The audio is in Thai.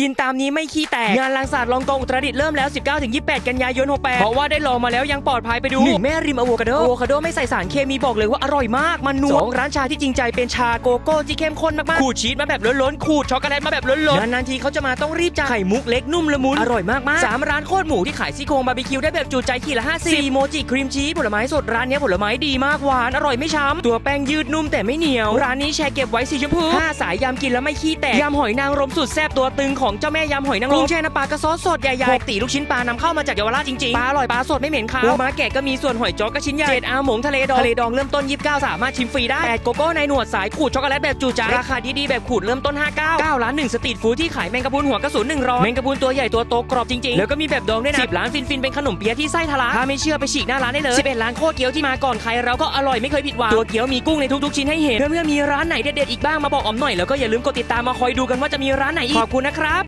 กินตามนี้ไม่ขี้แตก งานลังศาสตร์ลองกองอุตรดิตถ์เริ่มแล้ว 19-28 กันยายน 68 เพราะว่าได้ลองมาแล้วยังปลอดภัยไปดูหนึ่งแม่ริมอะโวคาโดอะโวคาโดไม่ใส่สารเคมีบอกเลยว่าอร่อยมาก มันนัวสองร้านชาที่จริงใจเป็นชาโกโก้ที่เข้มข้นมากๆขูดชีสมาแบบล้นๆขูดช็อกโกแลตมาแบบล้นๆนานๆทีเขาจะมาต้องรีบจ่ายไข่มุกเล็กนุ่มละมุนอร่อยมากๆสามร้านโคตรหมูที่ขายซี่โครงบาร์บีคิวได้แบบจุใจขีดละ50สี่โมจิครีมชีสผลไม้สดร้านเนี้ยผลไม้ดีมากหวานอร่อยไม่ช้ำตัวแป้งยืดนุ่มแต่ไม่เหนียว ร้านนี้แชร์เก็บไว้สีชมพูห้าสายยำกินแล้วไม่ขี้แตกยำหอยนางรมสุดแซ่บตัวตึงของเจ้าแม่ยำหอยนางรมกุ้งแช่น้ำปลากระซอสสดใหญ่ๆปกติลูกชิ้นปลานำเข้ามาจากเยาวราชจริงๆปลาอร่อยปลาสดไม่เหม็นคาวปูม้าแกะก็มีส่วนหอยจ้อก็ชิ้นใหญ่เจ็ดอาหมงทะเลดองทะเลดองเริ่มต้น 29 สามารถชิมฟรีได้แปดโกโก้ในหนวดสายขูดช็อกโกแลตแบบจูใจราคาดีๆแบบขูดเริ่มต้น 59 9ล้าน1สตรีทฟู้ดที่ขายแมงกะพรุนหัวกระสุน100แมงกะพรุนตัวใหญ่ตัวโตกรอบจริงๆแล้วก็มีแบบดองด้วยนะ10ล้านฟินฟินๆเป็นขนมเปี๊ยะที่ไส้ทะลักถ้าไม่เชื่อไปฉีกหน้าร้านได้เลย11ล้านโคตรเกี๊ยวที่มาก่อนใครเราก็อร่อยไม่เคยผิดหวังตัวเกี๊ยวมีกุ้งในทุกๆชิ้นให้เห็นเพื่อนๆมีร้านไหนเด็ดๆอีกบ้างมาบอกอ๋อมหน่อยแล้วก็อย่าลืมกดติดตามมาคอยดูกันว่าจะมีร้านไหนอีกขอบคุณนะครับ